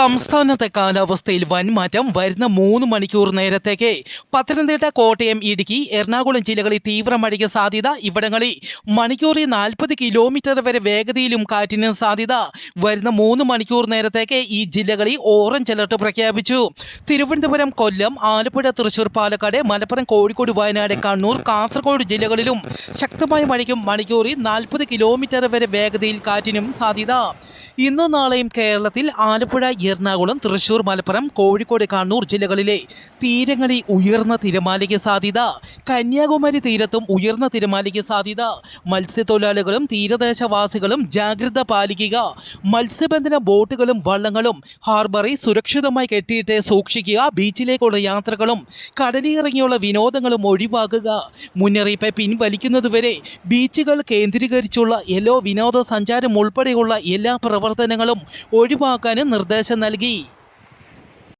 സംസ്ഥാനത്തെ കാലാവസ്ഥയിൽ വൻ മാറ്റം വരുന്ന മൂന്ന് മണിക്കൂർ നേരത്തേക്ക്. പത്തനംതിട്ട കോട്ടയം ഇടുക്കി എറണാകുളം ജില്ലകളിൽ തീവ്ര മഴയ്ക്ക് സാധ്യത ഇവിടങ്ങളിൽ. മണിക്കൂറിൽ നാൽപ്പത് കിലോമീറ്റർ വരെ വേഗതയിലും കാറ്റിനും സാധ്യത. വരുന്ന മൂന്ന് മണിക്കൂർ നേരത്തേക്ക് ഈ ജില്ലകളിൽ ഓറഞ്ച് അലർട്ട് പ്രഖ്യാപിച്ചു. തിരുവനന്തപുരം കൊല്ലം ആലപ്പുഴ തൃശൂർ പാലക്കാട് മലപ്പുറം കോഴിക്കോട് വയനാട് കണ്ണൂർ കാസർഗോഡ് ജില്ലകളിലും ശക്തമായ മഴയ്ക്കും മണിക്കൂറിൽ നാൽപ്പത് കിലോമീറ്റർ വരെ വേഗതയിൽ കാറ്റിനും സാധ്യത. ഇന്നും നാളെയും കേരളത്തിൽ ആലപ്പുഴ എറണാകുളം തൃശൂർ മലപ്പുറം കോഴിക്കോട് കണ്ണൂർ ജില്ലകളിലെ തീരങ്ങളിൽ ഉയർന്ന തിരമാലയ്ക്ക് സാധ്യത കന്യാകുമാരി തീരത്തും ഉയർന്ന തിരമാലയ്ക്ക് സാധ്യത മത്സ്യത്തൊഴിലാളികളും തീരദേശവാസികളും ജാഗ്രത പാലിക്കുക മത്സ്യബന്ധന ബോട്ടുകളും വള്ളങ്ങളും ഹാർബറിൽ സുരക്ഷിതമായി കെട്ടിയിട്ട് സൂക്ഷിക്കുക ബീച്ചിലേക്കുള്ള യാത്രകളും കടലിറങ്ങിയുള്ള വിനോദങ്ങളും ഒഴിവാക്കുക മുന്നറിയിപ്പ് പിൻവലിക്കുന്നതുവരെ ബീച്ചുകൾ കേന്ദ്രീകരിച്ചുള്ള എല്ലാ വിനോദസഞ്ചാരം ഉൾപ്പെടെയുള്ള എല്ലാ പ്രവർത്തനങ്ങളും ഒഴിവാക്കാനും നിർദ്ദേശം നൽകി.